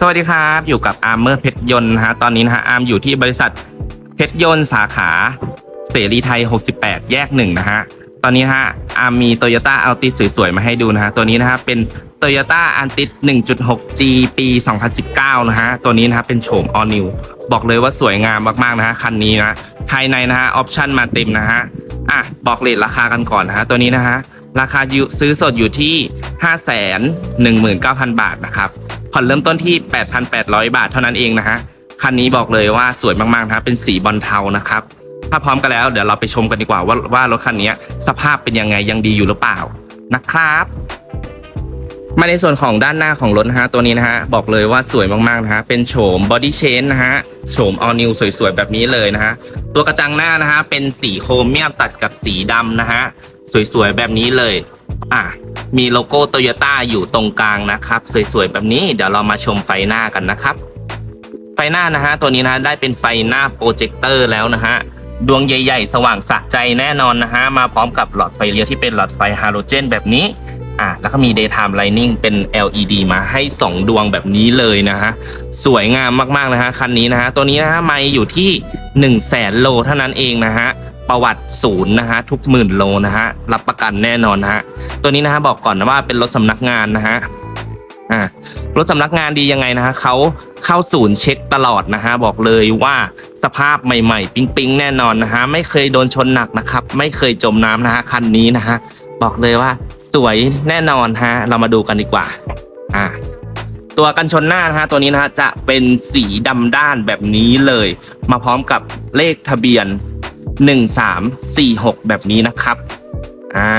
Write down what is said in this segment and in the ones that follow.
สวัสดีครับ อยู่กับอาร์เมอร์เพชรยนต์นะฮะตอนนี้นะฮะอาร์มอยู่ที่บริษัทเพชรยนต์สาขาเสรีไทย 68 แยกหนึ่งนะฮะตอนนี้ฮะอาร์มมีโตโยต้าอัลติสวยๆมาให้ดูนะฮะตัวนี้นะฮะเป็นโตโยต้าอันติส 1.6G ปี 2019 นะฮะตัวนี้นะฮะเป็นโฉม all new บอกเลยว่าสวยงามมากๆนะฮะคันนี้นะภายในนะฮะออปชั่นมาเต็มนะฮะอะบอกเลทราคากันก่อนนะฮะตัวนี้นะฮะราคาซื้อสดอยู่ที่ 519,000 บาทนะครับ ผ่อนเริ่มต้นที่ 8,800 บาทเท่านั้นเองนะฮะ คันนี้บอกเลยว่าสวยมากๆนะฮะเป็นสีบอลเทานะครับ ถ้าพร้อมกันแล้วเดี๋ยวเราไปชมกันดีกว่าว่าว่ารถคันนี้สภาพเป็นยังไงยังดีอยู่หรือเปล่านะครับมาในส่วนของด้านหน้าของรถนะฮะตัวนี้นะฮะบอกเลยว่าสวยมากๆนะฮะเป็นโฉมบอดี้เชนนะฮะโฉม all new สวยๆแบบนี้เลยนะฮะตัวกระจังหน้านะฮะเป็นสีโครเมียมตัดกับสีดำนะฮะสวยๆแบบนี้เลย อะมีโลโก้โตโยต้าอยู่ตรงกลางนะครับ สวยๆ แบบนี้เดี๋ยวเรามาชมไฟหน้ากันนะครับ ไฟหน้านะฮะตัวนี้นะฮะได้เป็นไฟหน้าโปรเจคเตอร์แล้วนะฮะดวงใหญ่ๆ สว่างสะใจแน่นอนนะฮะ มาพร้อมกับหลอดไฟเลี้ยวที่เป็นหลอดไฟฮาโลเจนแบบนี้อะแล้วก็มี daytime lighting เป็น LED มาให้ 2 ดวงแบบนี้เลยนะฮะ สวยงามมากๆนะฮะ คันนี้นะฮะ ตัวนี้นะฮะ ไม่อยู่ที่ 1 0 0 0 0แสนโลเท่านั้นเองนะฮะ ประวัติศูนย์นะฮะทุกหมื่นโลนะฮะรับประกันแน่นอนนะฮะตัวนี้นะฮะบอกก่อนนะว่าเป็นรถสำนักงานนะฮะอ่ารถสำนักงานดียังไงนะฮะเขาเข้าศูนย์เช็คตลอดนะฮะบอกเลยว่าสภาพใหม่ๆ ปิ๊งๆ แน่นอนนะฮะไม่เคยโดนชนหนักนะครับ ไม่เคยจมน้ำนะฮะคันนี้นะฮะบอกเลยว่าสวยแน่นอนฮะเรามาดูกันดีกว่าอ่าตัวกันชนหน้านะฮะตัวนี้นะฮะจะเป็นสีดำด้านแบบนี้เลย มาพร้อมกับเลขทะเบียน 1346 แบบนี้นะครับ อ่า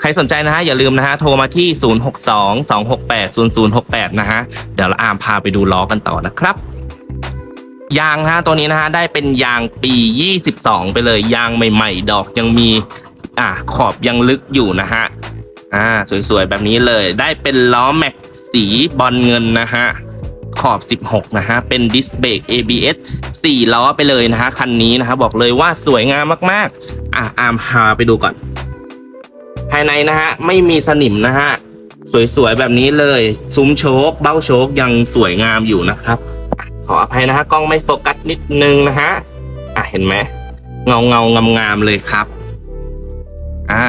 ใครสนใจนะฮะ อย่าลืมนะฮะ โทรมาที่ 062-268-0068 นะฮะ เดี๋ยวเราอามพาไปดูล้อกันต่อนะครับ ยางนะฮะ ตัวนี้นะฮะ ได้เป็นยางปี 22 ไปเลย ยางใหม่ ๆ ดอกยังมี อ่า ขอบยังลึกอยู่นะฮะ อ่า สวยๆ แบบนี้เลย ได้เป็นล้อแม็กสีบอลเงินนะฮะ ขอบ 16 นะฮะ เป็นดิสเบรก ABS 4 ล้อไปเลยนะฮะ คันนี้นะฮะบบอกเลยว่าสวยงามมากๆ อะอาร์มพาไปดูก่อน ภายในนะฮะ ไม่มีสนิมนะฮะ สวยๆ แบบนี้เลย ซุ้มโชคเบ้าโชคยังสวยงามอยู่นะครับ ขออภัยนะฮะ กล้องไม่โฟกัสนิดนึงนะฮะ อะเห็นไหมเงาเงางามงามๆเลยครับ อ่า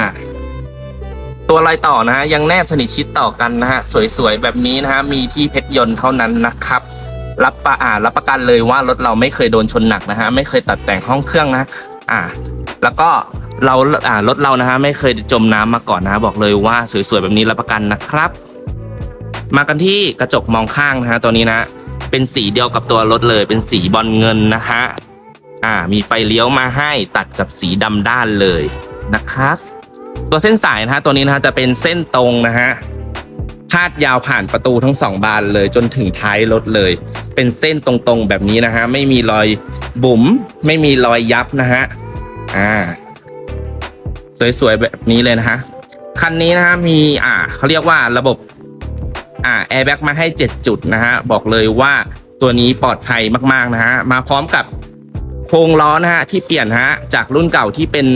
ตัวรอยต่อนะฮะยังแนบสนิทชิดต่อกันนะฮะสวยๆแบบนี้นะฮะมีที่เพชรยนต์เท่านั้นนะครับรับประอ่ารับประกันเลยว่ารถเราไม่เคยโดนชนหนักนะฮะไม่เคยตัดแต่งห้องเครื่องนะอ่า แล้วก็เราอ่ารถเรานะฮะไม่เคยจมน้ำมาก่อนนะะบอกเลยว่าสวยๆแบบนี้รับประกันนะครับ มากันที่กระจกมองข้างนะฮะตัวนี้นะ เป็นสีเดียวกับตัวรถเลย เป็นสีบอลเงินนะฮะอ่า มีไฟเลี้ยวมาให้ตัดกับสีดำด้านเลยนะครับ ตัวเส้นสายนะฮะตัวนี้นะฮะจะเป็นเส้นตรงนะฮะพาดยาวผ่านประตูทั้งสองบานเลยจนถึงท้ายรถเลย เป็นเส้นตรงๆแบบนี้นะฮะไม่มีรอยบุ๋มไม่มีรอยยับนะฮะอ่า สวยๆแบบนี้เลยนะฮะคันนี้นะฮะมีอ่าเขาเรียกว่าระบบอ่าแอร์แบ็กมาให้ 7 จุดนะฮะบอกเลยว่าตัวนี้ปลอดภัยมากๆนะฮะมาพร้อมกับโครงล้อนะฮะที่เปลี่ยนฮะจากรุ่นเก่าที่เป็น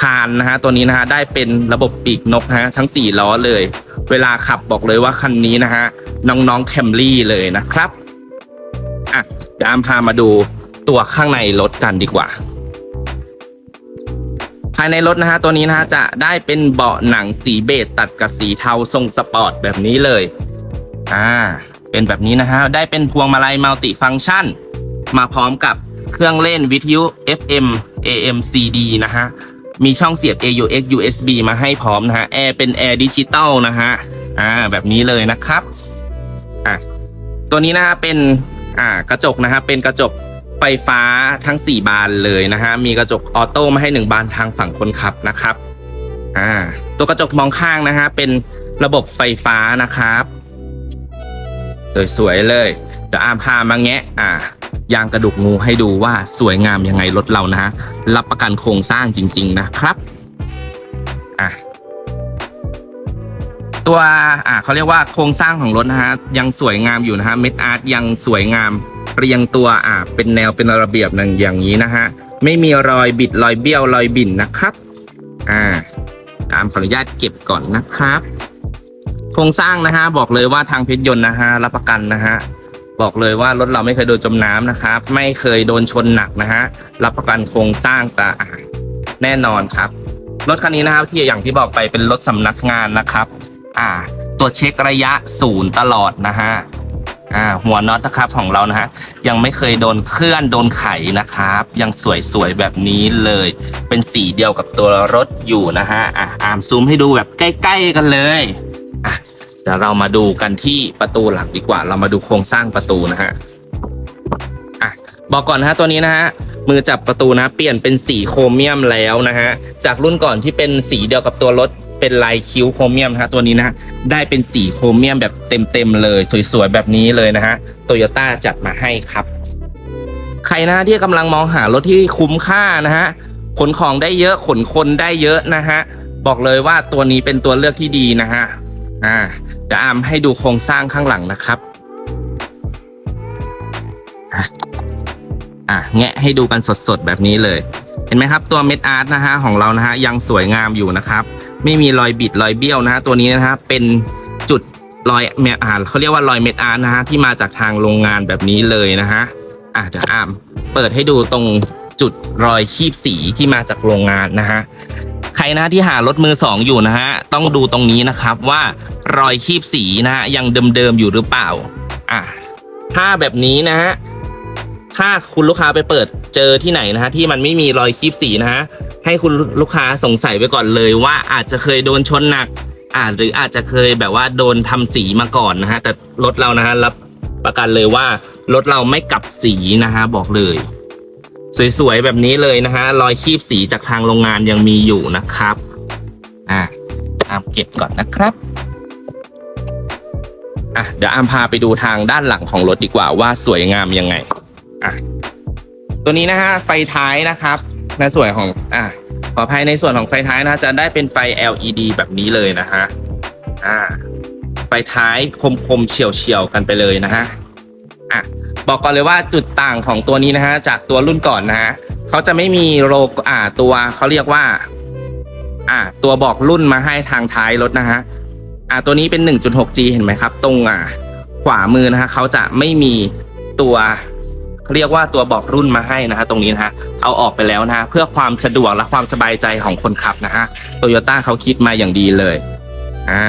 คานนะฮะตัวนี้นะฮะได้เป็นระบบปีกนกฮะทั้ง 4 ล้อเลย เวลาขับบอกเลยว่าคันนี้นะฮะน้องๆแคมรี่เลยนะครับอะเดี๋ยวอามพามาดูตัวข้างในรถกันดีกว่า ภายในรถนะฮะตัวนี้นะฮะจะได้เป็นเบาะหนังสีเบจตัดกับสีเทาทรงสปอร์ตแบบนี้เลยอ่าเป็นแบบนี้นะฮะได้เป็นพวงมาลัยมัลติฟังก์ชัน มาพร้อมกับเครื่องเล่นวิทยุ FM AM CD นะฮะ มีช่องเสียบ AUX USB มาให้พร้อมนะฮะแอร์เป็นแอร์ดิจิตอลนะฮะอ่าแบบนี้เลยนะครับอะตัวนี้นะฮะเป็นอ่ากระจกนะฮะเป็นกระจกไฟฟ้าทั้ง 4 บานเลยนะฮะมีกระจกออโต้มาให้ 1 บานทางฝั่งคนขับนะครับอ่าตัวกระจกมองข้างนะฮะเป็นระบบไฟฟ้านะครับสวยๆเลยเดี๋ยวอามพามาแงะอ่า ยางกระดูกงูให้ดูว่าสวยงามยังไงรถเรานะฮะรับประกันโครงสร้างจริง ๆ นะครับอะตัวอ่าเขาเรียกว่าโครงสร้างของรถนะฮะยังสวยงามอยู่นะฮะเม็ดอาร์ตยังสวยงามเรียงตัวอ่าเป็นแนวเป็นระเบียบหนึ่งอย่างนี้นะฮะไม่มีรอยบิดรอยเบี้ยวรอยบิ่นนะครับอ่าตามขออนุญาตเก็บก่อนนะครับ โครงสร้างนะฮะบอกเลยว่าทางเพชรยนต์นะฮะรับประกันนะฮะ บอกเลยว่ารถเราไม่เคยโดนจมน้ำนะครับ ไม่เคยโดนชนหนักนะฮะรับประกันโครงสร้างตาแน่นอนครับ รถคันนี้นะครับที่อย่างที่บอกไปเป็นรถสำนักงานนะครับ อ่า ตัวเช็คระยะศูนย์ตลอดนะฮะอ่าหัวน็อตนะครับของเรานะฮะยังไม่เคยโดนเคลื่อนโดนไขนะครับ ยังสวยๆแบบนี้เลย เป็นสีเดียวกับตัวรถอยู่นะฮะอะอามซูมให้ดูแบบใกล้ ๆ กันเลยอะ เดี๋ยวเรามาดูกันที่ประตูหลังดีกว่า เรามาดูโครงสร้างประตูนะฮะอะบอกก่อนนะฮะตัวนี้นะฮะมือจับประตูนะเปลี่ยนเป็นสีโครเมียมแล้วนะฮะจากรุ่นก่อนที่เป็นสีเดียวกับตัวรถเป็นลายคิ้วโครเมียมนะฮะตัวนี้นะฮะได้เป็นสีโครเมียมแบบเต็มๆเลย สวยๆแบบนี้เลยนะฮะโตโยต้าจัดมาให้ครับ ใครนะที่กำลังมองหารถที่คุ้มค่านะฮะขนของได้เยอะขนคนได้เยอะนะฮะบอกเลยว่าตัวนี้เป็นตัวเลือกที่ดีนะฮะ อ่าเดี๋ยวอามให้ดูโครงสร้างข้างหลังนะครับอะแงะให้ดูกันสดๆแบบนี้เลย เห็นไหมครับตัวเม็ดอาร์ตนะฮะของเรานะฮะยังสวยงามอยู่นะครับ ไม่มีรอยบิดรอยเบี้ยวนะฮะตัวนี้นะฮะเป็นจุดรอยเมอ่าเขาเรียกว่ารอยเม็ดอาร์ตนะฮะที่มาจากทางโรงงานแบบนี้เลยนะฮะอะเดี๋ยวอามเปิดให้ดูตรงจุดรอยคีบสีที่มาจากโรงงานนะฮะ รนะที่หารถมือสองอยู่นะฮะต้องดูตรงนี้นะครับว่ารอยคีบสีนะฮะยังเดิมๆอยู่หรือเปล่าอะถ้าแบบนี้นะฮะถ้าคุณลูกค้าไปเปิดเจอที่ไหนนะฮะที่มันไม่มีรอยคีบสีนะฮะให้คุณลูกค้าสงสัยไว้ก่อนเลยว่าอาจจะเคยโดนชนหนักอ่าหรืออาจจะเคยแบบว่าโดนทำสีมาก่อนนะฮะแต่รถเรานะฮะรับประกันเลยว่ารถเราไม่กลับสีนะฮะบอกเลย สวยๆแบบนี้เลยนะฮะรอยคีบสีจากทางโรงงานยังมีอยู่นะครับอะอามเก็บก่อนนะครับอะเดี๋ยวอามพาไปดูทางด้านหลังของรถดีกว่าว่าสวยงามยังไงอะตัวนี้นะฮะไฟท้ายนะครับในส่วนของอะขออภัยในส่วนของไฟท้ายนะจะได้เป็นไฟ LED แบบนี้เลยนะฮะอ่าไฟท้ายคมๆเฉียวๆกันไปเลยนะฮะอะ บอกก่อนเลยว่าจุดต่างของตัวนี้นะฮะจากตัวรุ่นก่อนนะฮะเขาจะไม่มีโลโกอ่าตัวเขาเรียกว่า อ่า ตัวบอกรุ่นมาให้ทางท้ายรถนะฮะอ่าตัวนี้เป็น 1.6G เห็นไหมครับ ตรงอ่าขวามือนะฮะเขาจะไม่มีตัวเขาเรียกว่าตัวบอกรุ่นมาให้นะฮะตรงนี้นะฮะเอาออกไปแล้วนะฮะเพื่อความสะดวกและความสบายใจของคนขับนะฮะโตโยต้าเขาคิดมาอย่างดีเลย อ่า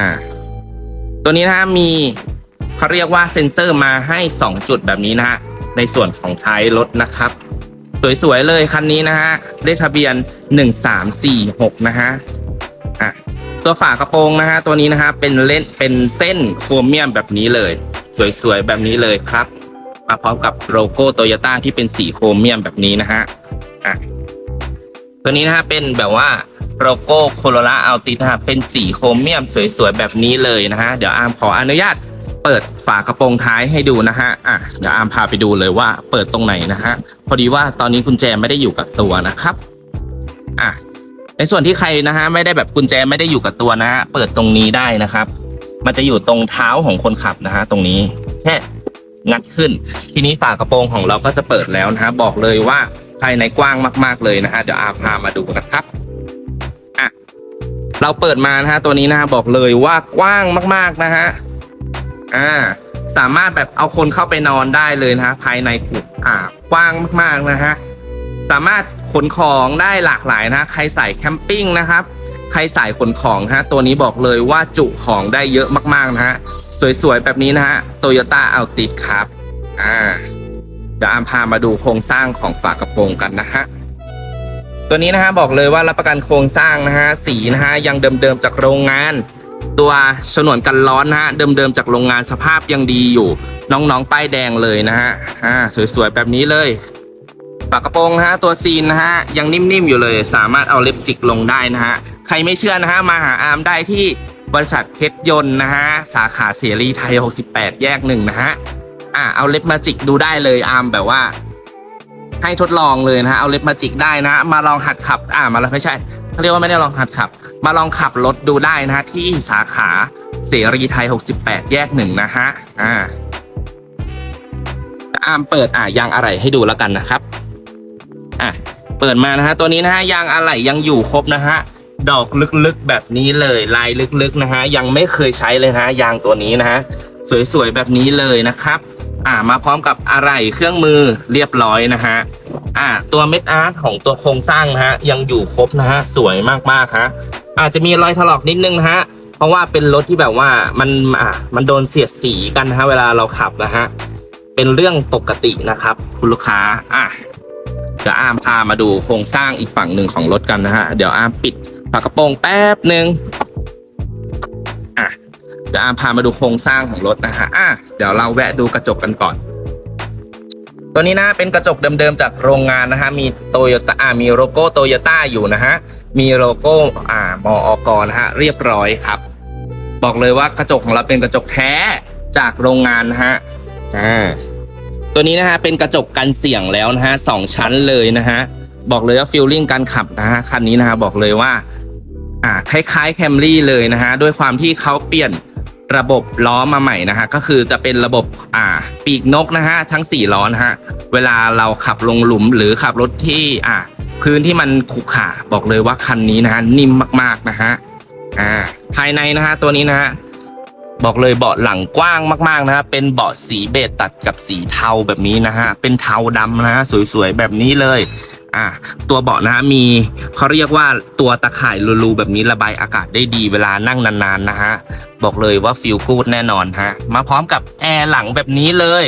ตัวนี้นะฮะมี เขาเรียกว่าเซ็นเซอร์มาให้ 2 จุดแบบนี้นะฮะในส่วนของท้ายรถนะครับ สวยๆเลยคันนี้นะฮะเลขทะเบียน 1346 นะฮะอะตัวฝากระโปรงนะฮะตัวนี้นะฮะเป็นเล่นเป็นเส้นโครเมียมแบบนี้เลย สวยๆแบบนี้เลยครับมาพร้อมกับโลโก้โตโยต้าที่เป็นสีโครเมียมแบบนี้นะฮะอะตัวนี้นะฮะเป็นแบบว่าโลโก้โคโรล่าอัลตินะฮะเป็นสีโครเมียมสวยๆแบบนี้เลยนะฮะเดี๋ยวอามขออนุญาต เปิดฝากระโปรงท้ายให้ดูนะฮะอะเดี๋ยวอามพาไปดูเลยว่าเปิดตรงไหนนะฮะพอดีว่าตอนนี้กุญแจไม่ได้อยู่กับตัวนะครับอะในส่วนที่ใครนะฮะไม่ได้แบบกุญแจไม่ได้อยู่กับตัวนะฮะเปิดตรงนี้ได้นะครับ มันจะอยู่ตรงเท้าของคนขับนะฮะตรงนี้แค่งัดขึ้น ทีนี้ฝากระโปรงของเราก็จะเปิดแล้วนะฮะบอกเลยว่าภายในกว้างมาก ๆเลยนะฮะเดี๋ยวอาพามาดูนะครับอะเราเปิดมานะฮะตัวนี้นะฮะบอกเลยว่ากว้างมาก ๆนะฮะ อ่าสามารถแบบเอาคนเข้าไปนอนได้เลยนะฮะภายในกุอ่ากว้างมากๆนะฮะสามารถขนของได้หลากหลายนะใครใส่แคมปิ้งนะครับใครใส่ขนของฮะตัวนี้บอกเลยว่าจุของได้เยอะมากๆนะฮะสวยๆแบบนี้นะฮะโตโยต้าอัลติดครับอ่าเดี๋ยวอามพามาดูโครงสร้างของฝากระโปรงกันนะฮะตัวนี้นะฮะบอกเลยว่ารับประกันโครงสร้างนะฮะสีนะฮะยังเดิมๆจากโรงงาน ตัวฉนวนกันร้อนนะฮะ เดิมๆจากโรงงานสภาพยังดีอยู่ น้องๆป้ายแดงเลยนะฮะอ่าสวยๆแบบนี้เลยฝากระโปรงนะฮะตัวซีนนะฮะยังนิ่มๆอยู่เลย สามารถเอาเล็บจิกลงได้นะฮะใครไม่เชื่อนะฮะมาหาอาร์มได้ที่บริษัทเพชรยนต์นะฮะสาขาเสรีไทย 68 แยกหนึ่งนะฮะอ่าเอาเล็บมาจิกดูได้เลยอาร์มแบบว่า ให้ทดลองเลยนะฮะเอาเล็บมาจิกได้นะ มาลองหัดขับ อ่ามาแล้วไม่ใช่ เขาเรียกว่าไม่ได้ลองหัดขับ มาลองขับรถดูได้นะฮะที่สาขาเสรีไทย 68 แยกหนึ่งนะฮะอ่าอามเปิดอ่ายางอะไรให้ดูแล้วกันนะครับอะเปิดมานะฮะตัวนี้นะฮะยางอะไหล่ยังอยู่ครบนะฮะดอกลึกๆแบบนี้เลยลายลึกๆนะฮะยังไม่เคยใช้เลยนะยางตัวนี้นะฮะสวยๆแบบนี้เลยนะครับ อ่ามาพร้อมกับอะไรเครื่องมือเรียบร้อยนะฮะอ่าตัวเม็ดอาร์ตของตัวโครงสร้างนะฮะยังอยู่ครบนะฮะสวยมากๆฮะอาจจะมีรอยถลอกนิดนึงนะฮะเพราะว่าเป็นรถที่แบบว่ามันอ่ามันโดนเสียดสีกันนะฮะเวลาเราขับนะฮะเป็นเรื่องปกตินะครับ คุณลูกค้าอะเดี๋ยวอามพามาดูโครงสร้างอีกฝั่งหนึ่งของรถกันนะฮะเดี๋ยวอามปิดฝากระโปรงแป๊บหนึ่ง ดี๋ยวอาพามาดูโครงสร้างของรถนะฮะอะเดี๋ยวเราแวะดูกระจกกันก่อน ตัวนี้นะเป็นกระจกเดิมๆจากโรงงานนะฮะมีโตโยต้าอ่ามีโลโก้โตโยต้าอยู่นะฮะมีโลโก้อ่ามอกนะฮะเรียบร้อยครับ บอกเลยว่ากระจกของเราเป็นกระจกแท้จากโรงงานนะฮะอ่าตัวนี้นะฮะเป็นกระจกกันเสียงแล้วนะฮะสองชั้นเลยนะฮะบอกเลยว่าฟิลลิ่งการขับนะฮะคันนี้นะฮะบอกเลยว่า อ่าคล้ายๆแคมรี่เลยนะฮะด้วยความที่เขาเปลี่ยน ระบบล้อมาใหม่นะฮะก็คือจะเป็นระบบอ่าปีกนกนะฮะทั้งสี่ล้อนะฮะเวลาเราขับลงหลุมหรือขับรถที่อ่าพื้นที่มันขรุขระบอกเลยว่าคันนี้นะฮะนิ่มมากๆนะฮะอ่าภายในนะฮะตัวนี้นะฮะบอกเลยเบาะหลังกว้างมาก ๆ นะฮะเป็นเบาะสีเบจตัดกับสีเทาแบบนี้นะฮะเป็นเทาดำนะฮะสวยๆแบบนี้เลย อะตัวเบาะนะฮะมีเขาเรียกว่าตัวตะข่ายรูๆแบบนี้ระบายอากาศได้ดีเวลานั่งนานๆนะฮะบอกเลยว่าฟิลกูดแน่นอนฮะมาพร้อมกับแอร์หลังแบบนี้เลย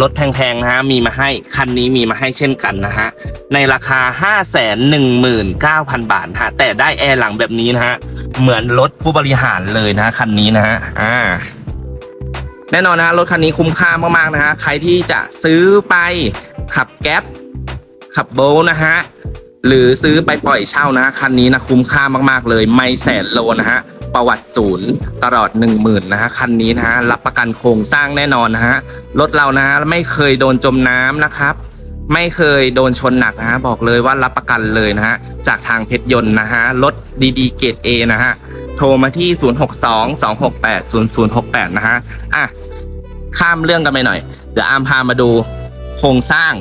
รถแพงๆนะฮะมีมาให้คันนี้มีมาให้เช่นกันนะฮะในราคา 5 1 9 0 0 0 บาทฮะแต่ได้แอร์หลังแบบนี้นะฮะเหมือนรถผู้บริหารเลยนะคันนี้นะฮะอ่าแน่นอนนะรถคันนี้คุ้มค่ามากๆนะฮะใครที่จะซื้อไปขับแก๊ป ขับโบล์นะฮะหรือซื้อไปปล่อยเช่านะคันนี้นะคุ้มค่ามากๆ เลยไม่แสนโลนะฮะประวัติศูนย์ตลอด 1 0,000นะฮะคันนี้นะฮะรับประกันโครงสร้างแน่นอนนะฮะรถเรานะฮะไม่เคยโดนจมน้ำนะครับ ไม่เคยโดนชนหนักนะฮะบอกเลยว่ารับประกันเลยนะฮะจากทางเพชรยนต์นะฮะรถดีๆเกรด A นะฮะโทรมาที่ 062-268-0068 นะฮะอะข้ามเรื่องกันไปหน่อย เดี๋ยวอามพามาดูโครงสร้าง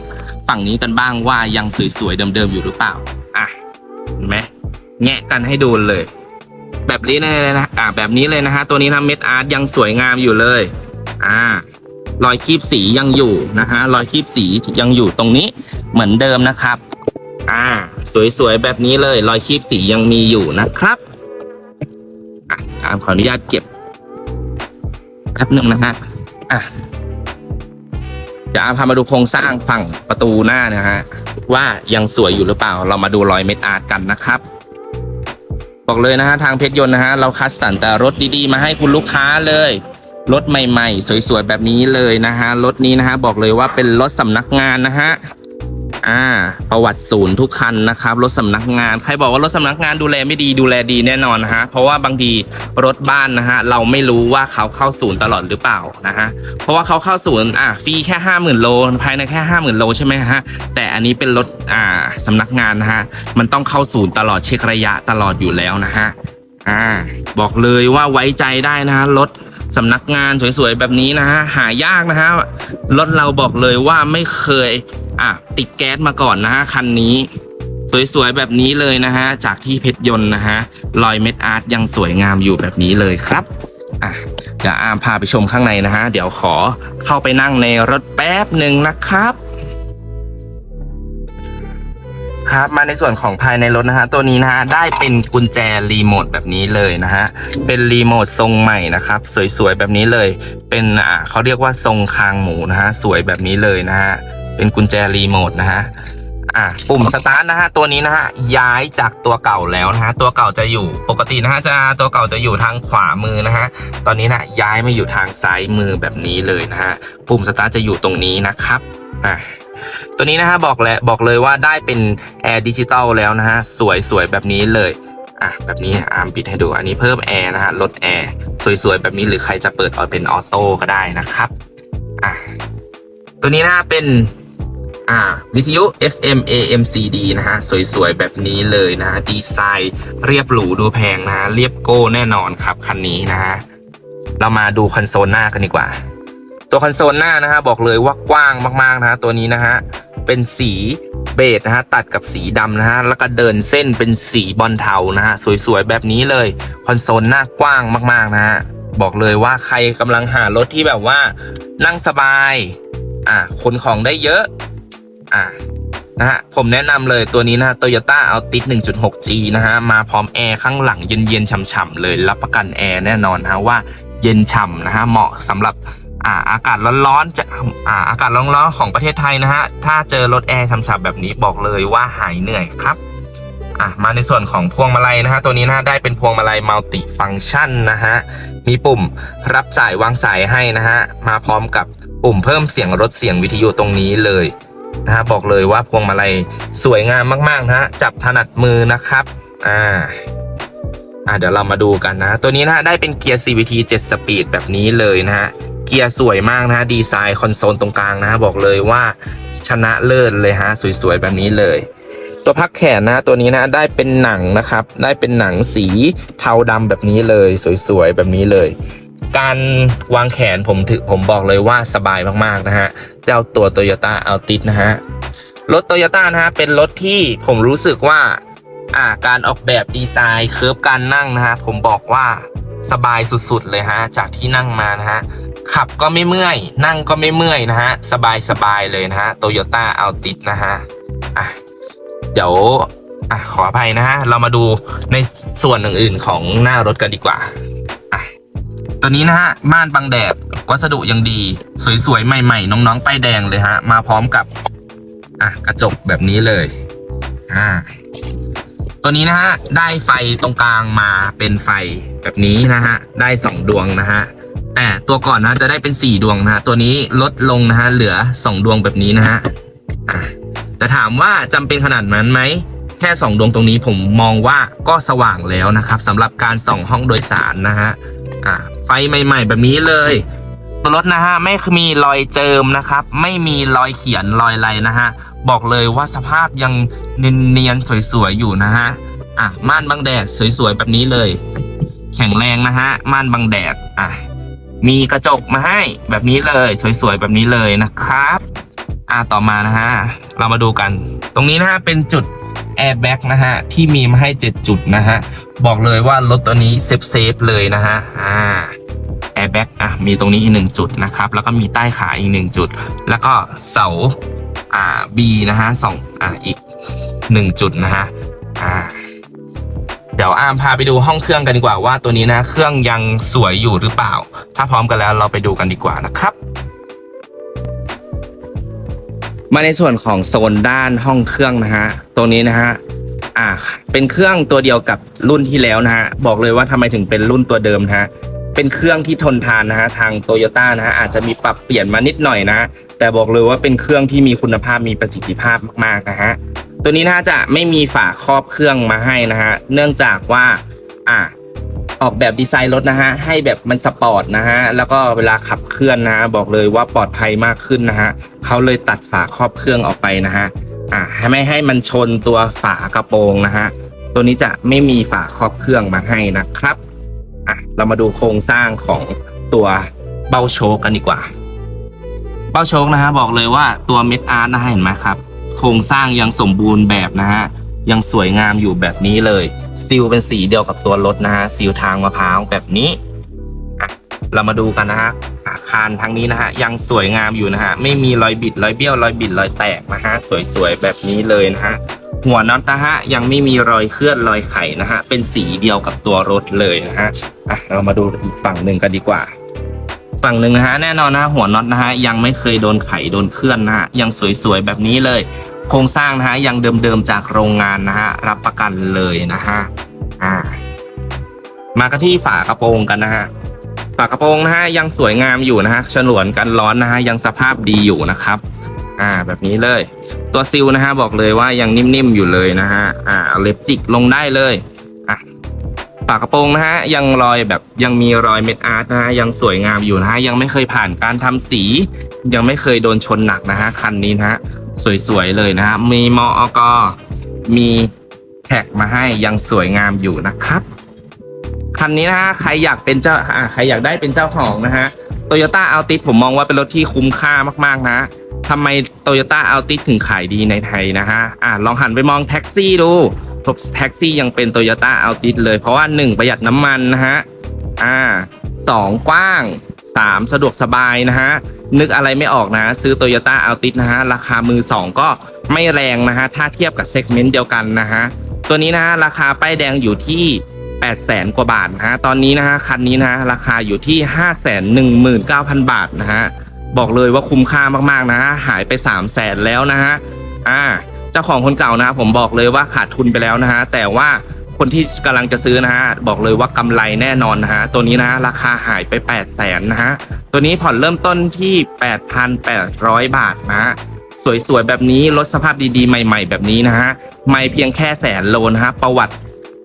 ฝั่งนี้กันบ้างว่ายังสวยๆเดิมๆอยู่หรือเปล่า อะเห็นไหมแงะกันให้ดูเลย แบบนี้เลยนะอะแบบนี้เลยนะฮะตัวนี้นะเม็ดอาร์ตยังสวยงามอยู่เลย อ่ารอยคีบสียังอยู่นะฮะรอยคีบสียังอยู่ตรงนี้เหมือนเดิมนะครับ อ่า สวยๆแบบนี้เลย รอยคีบสียังมีอยู่นะครับอะอาขออนุญาตเก็บแป๊บหนึ่งนะฮะอะ จะพามาดูโครงสร้างฝั่งประตูหน้านะฮะว่ายังสวยอยู่หรือเปล่า เรามาดูรอยเม็ดอาร์ตกันนะครับ บอกเลยนะฮะทางเพชรยนต์นะฮะเราคัดสรรแต่รถดีๆ มาให้คุณลูกค้าเลยรถใหม่ ๆ สวยๆแบบนี้เลยนะฮะรถนี้นะฮะบอกเลยว่าเป็นรถสำนักงานนะฮะ อ่า ประวัติศูนย์ทุกคันนะครับ รถสำนักงาน ใครบอกว่ารถสำนักงานดูแลไม่ดีดูแลดีแน่นอนนะฮะ เพราะว่าบางทีรถบ้านนะฮะเราไม่รู้ว่าเขาเข้าศูนย์ตลอดหรือเปล่านะฮะ เพราะว่าเขาเข้าศูนย์อะฟรีแค่ห้าหมื่นโลภายในแค่ห้าหมื่นโลใช่ไหมฮะ แต่อันนี้เป็นรถอ่าสำนักงานนะฮะ มันต้องเข้าศูนย์ตลอดเช็คระยะตลอดอยู่แล้วนะฮะ อ่า บอกเลยว่าไว้ใจได้นะฮะรถ สำนักงานสวยๆแบบนี้นะฮะหายากนะฮะรถเราบอกเลยว่าไม่เคยอะติดแก๊สมาก่อนนะฮะคันนี้ สวยๆแบบนี้เลยนะฮะจากที่เพชรยนต์นะฮะรอยเม็ดอาร์ตยังสวยงามอยู่แบบนี้เลยครับอะเดี๋ยวอามพาไปชมข้างในนะฮะเดี๋ยวขอเข้าไปนั่งในรถแป๊บหนึ่งนะครับ ครับ มาในส่วนของภายในรถนะฮะ ตัวนี้นะฮะ ได้เป็นกุญแจรีโมทแบบนี้เลยนะฮะ เป็นรีโมททรงใหม่นะครับ สวยๆแบบนี้เลย เป็นอ่าเขาเรียกว่าทรงคางหมูนะฮะ สวยแบบนี้เลยนะฮะ เป็นกุญแจรีโมทนะฮะอะปุ่มสตาร์ทนะฮะตัวนี้นะฮะย้ายจากตัวเก่าแล้วนะฮะตัวเก่าจะอยู่ปกตินะฮะจะตัวเก่าจะอยู่ทางขวามือนะฮะตอนนี้นะย้ายมาอยู่ทางซ้ายมือแบบนี้เลยนะฮะปุ่มสตาร์ทจะอยู่ตรงนี้นะครับอะ ตัวนี้นะฮะบอกแล้วบอกเลยว่าได้เป็นแอร์ดิจิตอลแล้วนะฮะสวยสวยแบบนี้เลยอะแบบนี้อาร์มปิดให้ดูอันนี้เพิ่มแอร์นะฮะลดแอร์สวยๆแบบนี้หรือใครจะเปิดเอาเป็นออโต้ก็ได้นะครับอะตัวนี้นะฮะเป็นอ่าวิทยุ FM AM CD นะฮะสวยๆแบบนี้เลยนะฮะดีไซน์เรียบหรูดูแพงนะฮะเรียบโก้แน่นอนครับคันนี้นะฮะเรามาดูคอนโซลหน้ากันดีกว่า ตัวคอนโซลหน้านะฮะบอกเลยว่ากว้างมากๆนะฮะตัวนี้นะฮะเป็นสีเบจนะฮะตัดกับสีดำนะฮะแล้วก็เดินเส้นเป็นสีบอลเทานะฮะสวยๆแบบนี้เลยคอนโซลหน้ากว้างมากๆนะฮะบอกเลยว่าใครกำลังหารถที่แบบว่านั่งสบายอะขนของได้เยอะอะนะฮะผมแนะนำเลยตัวนี้นะ Toyota Altis 1.6G นะฮะ มาพร้อมแอร์ข้างหลังเย็นๆฉ่ำๆเลย รับประกันแอร์แน่นอนฮะว่าเย็นฉ่ำนะฮะ เหมาะสำหรับ อ่าอากาศร้อนๆจะอ่าอากาศร้อนๆของประเทศไทยนะฮะถ้าเจอรถแอร์ฉ่ำๆแบบนี้บอกเลยว่าหายเหนื่อยครับอะมาในส่วนของพวงมาลัยนะฮะตัวนี้นะได้เป็นพวงมาลัยมัลติฟังชันนะฮะมีปุ่มรับสายวางสายให้นะฮะมาพร้อมกับปุ่มเพิ่มเสียงรถเสียงวิทยุตรงนี้เลยนะฮะบอกเลยว่าพวงมาลัยสวยงามมากๆนะฮะจับถนัดมือนะครับอ่าอะเดี๋ยวเรามาดูกันนะ ตัวนี้นะฮะได้เป็นเกียร์ CVT 7 สปีดแบบนี้เลยนะฮะ เกียร์สวยมากนะฮะดีไซน์คอนโซลตรงกลางนะฮะบอกเลยว่าชนะเลิศเลยฮะสวยๆแบบนี้เลย ตัวพักแขนนะตัวนี้นะได้เป็นหนังนะครับ ได้เป็นหนังสีเทาดำแบบนี้เลย สวยๆแบบนี้เลยการวางแขนผมถือผมบอกเลยว่าสบายมาก ๆ นะฮะ เจ้าตัว Toyota Altis นะฮะ รถ Toyota นะฮะ เป็นรถที่ผมรู้สึกว่า อ่า การออกแบบดีไซน์เคิร์ฟการนั่งนะฮะ ผมบอกว่าสบายสุด ๆ เลยฮะ จากที่นั่งมานะฮะ ขับก็ไม่เมื่อย นั่งก็ไม่เมื่อยนะฮะ สบายสบายเลยนะฮะโตโยต้าอัลติสนะฮะอะเดี๋ยวอะขออภัยนะฮะ เรามาดูในส่วนอื่นๆของหน้ารถกันดีกว่าอะตัวนี้นะฮะม่านบังแดดวัสดุยังดี สวยๆ ใหม่ๆ น้องๆป้ายแดงเลยฮะ มาพร้อมกับอะกระจกแบบนี้เลยอ่าตัวนี้นะฮะ ได้ไฟตรงกลางมาเป็นไฟแบบนี้นะฮะ ได้สองดวงนะฮะ แต่ตัวก่อนนะจะได้เป็นสี่ดวงนะฮะตัวนี้ลดลงนะฮะเหลือสองดวงแบบนี้นะฮะอะแต่ถามว่าจำเป็นขนาดนั้นไหมแค่สองดวงตรงนี้ผมมองว่าก็สว่างแล้วนะครับสำหรับการส่องห้องโดยสารนะฮะอะไฟใหม่ ๆ แบบนี้เลยตัวรถนะฮะไม่มีรอยเจิมนะครับ ไม่มีรอยเขียนรอยอะไรนะฮะบอกเลยว่าสภาพยังเนียนๆสวยๆอยู่นะฮะอะม่านบังแดดสวยๆแบบนี้เลย แข็งแรงนะฮะม่านบังแดดอะ มีกระจกมาให้แบบนี้เลย สวยๆ แบบนี้เลยนะครับ อะต่อมานะฮะ เรามาดูกัน ตรงนี้นะฮะ เป็นจุดแอร์แบ็กนะฮะ ที่มีมาให้ 7 จุดนะฮะ บอกเลยว่ารถตัวนี้เซฟเซฟเลยนะฮะ อ่าแอร์แบ็กอะมีตรงนี้อีกหนึ่งจุดนะครับ แล้วก็มีใต้ขาอีกหนึ่งจุด แล้วก็เสาอ่า B นะฮะสองอ่าอีกหนึ่งจุดนะฮะอ่า เดี๋ยวอามพาไปดูห้องเครื่องกันดีกว่าว่าตัวนี้นะ เครื่องยังสวยอยู่หรือเปล่า ถ้าพร้อมกันแล้วเราไปดูกันดีกว่านะครับ มาในส่วนของโซนด้านห้องเครื่องนะฮะตรงนี้นะฮะอ่าเป็นเครื่องตัวเดียวกับรุ่นที่แล้วนะฮะบอกเลยว่าทำไมถึงเป็นรุ่นตัวเดิมนะฮะ เป็นเครื่องที่ทนทานนะฮะทางโตโยต้านะฮะอาจจะมีปรับเปลี่ยนมานิดหน่อยนะ แต่บอกเลยว่าเป็นเครื่องที่มีคุณภาพมีประสิทธิภาพมากๆนะฮะตัวนี้นะฮะจะไม่มีฝาครอบเครื่องมาให้นะฮะเนื่องจากว่าอ่าออกแบบดีไซน์รถนะฮะให้แบบมันสปอร์ตนะฮะแล้วก็เวลาขับเคลื่อนนะะบอกเลยว่าปลอดภัยมากขึ้นนะฮะเขาเลยตัดฝาครอบเครื่องออกไปนะฮะอ่าให้ไม่ให้มันชนตัวฝากระโปรงนะฮะตัวนี้จะไม่มีฝาครอบเครื่องมาให้นะครับ อะเรามาดูโครงสร้างของตัวเบ้าโชคกันดีกว่า เบ้าโชคนะฮะบอกเลยว่าตัวเม็ดอาร์ตนะฮะเห็นไหมครับ โครงสร้างยังสมบูรณ์แบบนะฮะยังสวยงามอยู่แบบนี้เลยซีลเป็นสีเดียวกับตัวรถนะฮะซีลทางมะพร้าวแบบนี้เรามาดูกันนะฮะอาคารทางนี้นะฮะยังสวยงามอยู่นะฮะไม่มีรอยบิดรอยเบี้ยวรอยบิดรอยแตกนะฮะสวยๆแบบนี้เลยนะฮะ หัวน็อตนะฮะยังไม่มีรอยเคลื่อนรอยไขนะฮะเป็นสีเดียวกับตัวรถเลยนะฮะอะเรามาดูอีกฝั่งหนึ่งกันดีกว่า ฝั่งหนึ่งนะฮะแน่นอนนะหัวน็อตนะฮะยังไม่เคยโดนไขโดนเคลื่อนนะฮะยังสวยๆแบบนี้เลย โครงสร้างนะฮะยังเดิมๆจากโรงงานนะฮะรับประกันเลยนะฮะอ่ามากันที่ฝากระโปรงกันนะฮะฝากระโปรงนะฮะยังสวยงามอยู่นะฮะฉนวนกันร้อนนะฮะยังสภาพดีอยู่นะครับ อ่า แบบนี้เลย ตัวซิลนะฮะบอกเลยว่ายังนิ่มๆอยู่เลยนะฮะอ่าเล็บจิกลงได้เลยอะฝากระโปรงนะฮะยังรอยแบบยังมีรอยเม็ดอาร์ตนะฮะยังสวยงามอยู่นะฮะยังไม่เคยผ่านการทำสี ยังไม่เคยโดนชนหนักนะฮะคันนี้นะฮะสวยๆเลยนะฮะมีมอกมีแท็กมาให้ยังสวยงามอยู่นะครับคันนี้นะฮะใครอยากเป็นเจ้าอ่าใครอยากได้เป็นเจ้าของนะฮะโตโยต้าอัลติสผมมองว่าเป็นรถที่คุ้มค่ามากๆนะ ทำไมโตโยต้าอัลติถึงขายดีในไทยนะฮะอะลองหันไปมองแท็กซี่ดูแท็กซี่ยังเป็นโตโยต้าอัลติเลยเพราะว่า 1 ประหยัดน้ำมันนะฮะอ่าสองกว้าง 3 สะดวกสบายนะฮะ นึกอะไรไม่ออกนะ ซื้อโตโยต้าอัลตินะฮะ ราคามือ 2 ก็ไม่แรงนะฮะ ถ้าเทียบกับเซกเมนต์เดียวกันนะฮะ ตัวนี้นะฮะ ราคาป้ายแดงอยู่ที่ 8 0 0แสนกว่าบาทนะฮะ ตอนนี้นะฮะ คันนี้นะฮะ ราคาอยู่ที่ 5 1 9 0 0 0 บาทนะฮะ บอกเลยว่าคุ้มค่ามากๆนะฮะหายไป3 0 0แสนแล้วนะฮะอ่าเจ้าของคนเก่านะผมบอกเลยว่าขาดทุนไปแล้วนะฮะแต่ว่าคนที่กำลังจะซื้อนะฮะบอกเลยว่ากำไรแน่นอนนะฮะตัวนี้นะราคาหายไป 8 0 0แสนนะฮะตัวนี้ผ่อนเริ่มต้นที่ 8,800 บาทนะฮะสวยๆแบบนี้รถสภาพดีๆใหม่ ๆ แบบนี้นะฮะไม่เพียงแค่แสนโลนะฮะประวัติ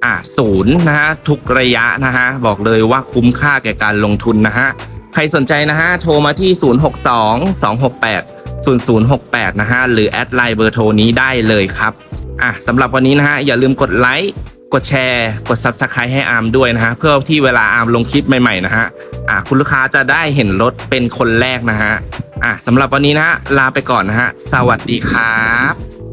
อะศูนย์นะฮะทุกระยะนะฮะบอกเลยว่าคุ้มค่าแก่การลงทุนนะฮะ ใครสนใจนะฮะ โทรมาที่ 062 268 0068 นะฮะ หรือแอดไลน์เบอร์โทรนี้ได้เลยครับ อะสำหรับวันนี้นะฮะ อย่าลืมกดไลค์ กดแชร์ กด Subscribe ให้อาร์มด้วยนะฮะ เพื่อที่เวลาอาร์มลงคลิปใหม่ๆนะฮะ อะคุณลูกค้าจะได้เห็นรถเป็นคนแรกนะฮะ อะสำหรับวันนี้นะฮะ ลาไปก่อนนะฮะ สวัสดีครับ